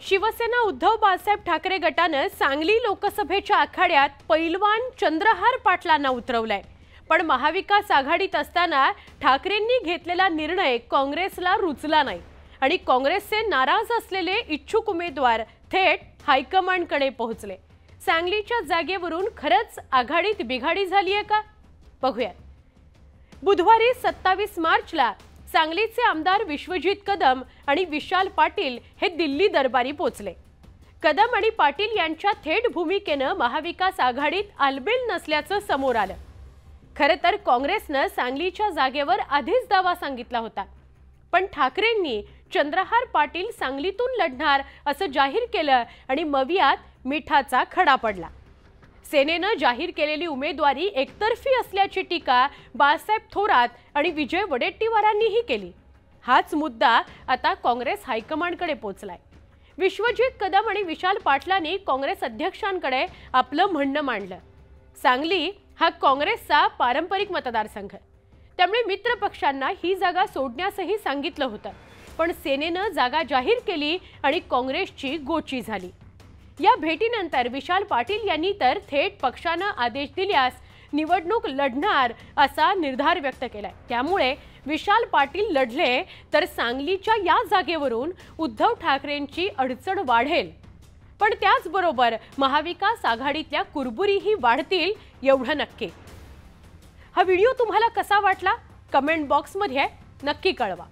शिवसेना उद्धव बाळासाहेब ठाकरे गटानं सांगली लोकसभेच्या आखाड्यात पैलवान चंद्रहार पाटलांना उतरवलाय. पण महाविकास आघाडीत असताना ठाकरेंनी घेतलेला निर्णय काँग्रेसला रुचला नाही. आणि काँग्रेसचे नाराज असलेले इच्छुक उमेदवार थेट हायकमांडकडे पोहोचले. सांगलीच्या जागेवरून खरंच आघाडीत बिघाडी झाली आहे का? बघूयात. बुधवारी सत्तावीस मार्चला सांगलीचे आमदार विश्वजित कदम आणि विशाल पाटील हे दिल्ली दरबारी पोचले. कदम आणि पाटील यांच्या थेट भूमिकेनं महाविकास आघाडीत आलबेल नसल्याचं समोर आलं. खरं तर काँग्रेसनं सांगलीच्या जागेवर आधीच दावा सांगितला होता. पण ठाकरेंनी चंद्रहार पाटील सांगलीतून लढणार असं जाहीर केलं आणि मवियात मिठाचा खडा पडला. सेनेनं जाहीर केलेली उमेदवारी एकतर्फी असल्याची टीका बाळासाहेब थोरात आणि विजय वडेट्टीवारांनीही केली. हाच मुद्दा आता काँग्रेस हायकमांडकडे पोचलाय. विश्वजित कदम आणि विशाल पाटलांनी काँग्रेस अध्यक्षांकडे आपलं म्हणणं मांडलं. सांगली हा काँग्रेसचा पारंपरिक मतदारसंघ. त्यामुळे मित्र पक्षांना ही जागा सोडण्यासही सांगितलं होतं. पण सेनेनं जागा जाहीर केली आणि काँग्रेसची गोची झाली. या भेटीनंतर विशाल पाटील यांनी तर थेट पक्षानं आदेश दिल्यास निवडणूक लढणार असा निर्धार व्यक्त केलाय. त्यामुळे विशाल पाटील लढले तर सांगलीच्या या जागेवरून उद्धव ठाकरेंची अडचण वाढेल. पण त्याचबरोबर महाविकास आघाडीतल्या कुरबुरीही वाढतील एवढं नक्की. हा व्हिडिओ तुम्हाला कसा वाटला? कमेंट बॉक्समध्ये नक्की कळवा.